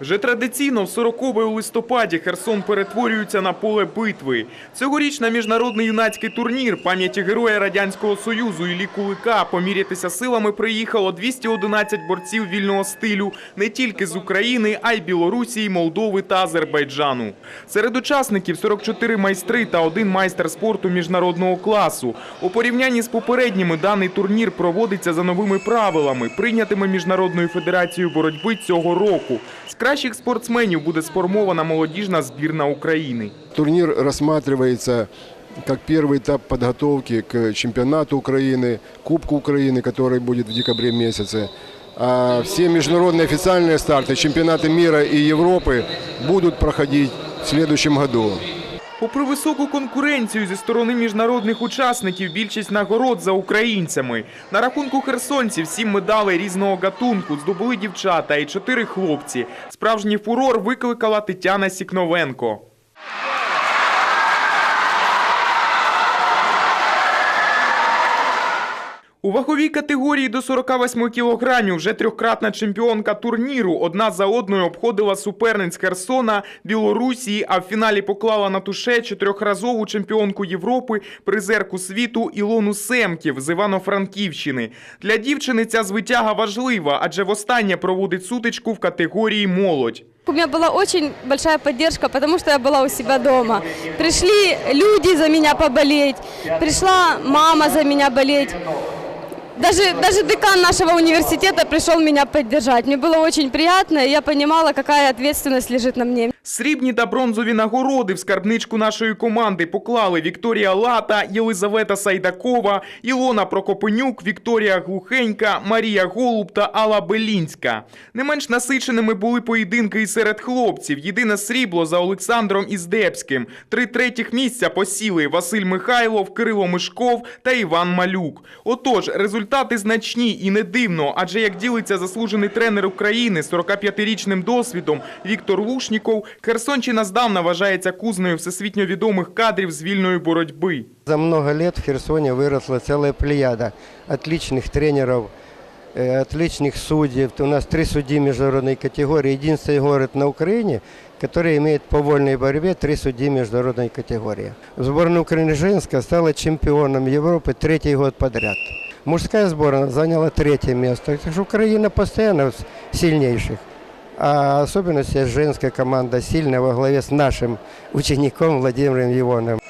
Вже традиційно в 40-й у листопаді Херсон перетворюється на поле битви. Цьогоріч на міжнародний юнацький турнір пам'яті героя Радянського Союзу Іллі Кулика помірятися силами приїхало 211 борців вільного стилю не тільки з України, а й Білорусі, Молдови та Азербайджану. Серед учасників 44 майстри та один майстер спорту міжнародного класу. У порівнянні з попередніми даний турнір проводиться за новими правилами, прийнятими Міжнародною федерацією боротьби цього року З кращих спортсменів буде сформована молодіжна збірна України. Турнир рассматривается как первый этап подготовки к чемпионату Украины, Кубку Украины, который будет в декабре месяце. А все международные официальные старты, чемпионаты мира и Европы будут проходить в следующем году. Попри високу конкуренцію зі сторони міжнародних учасників, більшість нагород за українцями. На рахунку херсонців сім медалей різного гатунку здобули дівчата і чотири хлопці. Справжній фурор викликала Тетяна Сікновенко. У ваговій категорії до 48 кілограмів вже трьохкратна чемпіонка турніру одна за одною обходила суперниць Херсона, Білорусі, а в фіналі поклала на туше чотирьохразову чемпіонку Європи, призерку світу Ілону Семків з Івано-Франківщини. Для дівчини ця звитяга важлива, адже востаннє проводить сутичку в категорії молодь. У меня была очень большая поддержка, потому что я была у себя дома. Пришли люди за меня поболеть, пришла мама за меня болеть. Даже, даже декан нашего университета пришел меня поддержать. Мне было очень приятно, и я понимала, какая ответственность лежит на мне. Срібні та бронзові нагороди в скарбничку нашої команди поклали Вікторія Лата, Єлизавета Сайдакова, Ілона Прокопенюк, Вікторія Глухенька, Марія Голуб та Алла Белінська. Не менш насиченими були поєдинки і серед хлопців. Єдине срібло за Олександром Іздебським. Три третіх місця посіли Василь Михайлов, Кирило Мишков та Іван Малюк. Отож, результати значні і не дивно, адже як ділиться заслужений тренер України з 45-річним досвідом Віктор Лушніков, Херсонщина здавна вважається кузнею всесвітньо відомих кадрів з вільної боротьби. За много лет в Херсоне выросла целая плеяда отличных тренеров, э, отличных судей. У нас три судьи международной категории. Единственный город на Украине, который имеет по вольной борьбе три судьи международной категории. Сборная Украины женская стала чемпионом Европы третий год подряд. Мужская сборная заняла третье место. Так что Украина постоянно в сильнейших. А особенность женская команда сильная во главе с нашим учеником Владимиром Ивановым.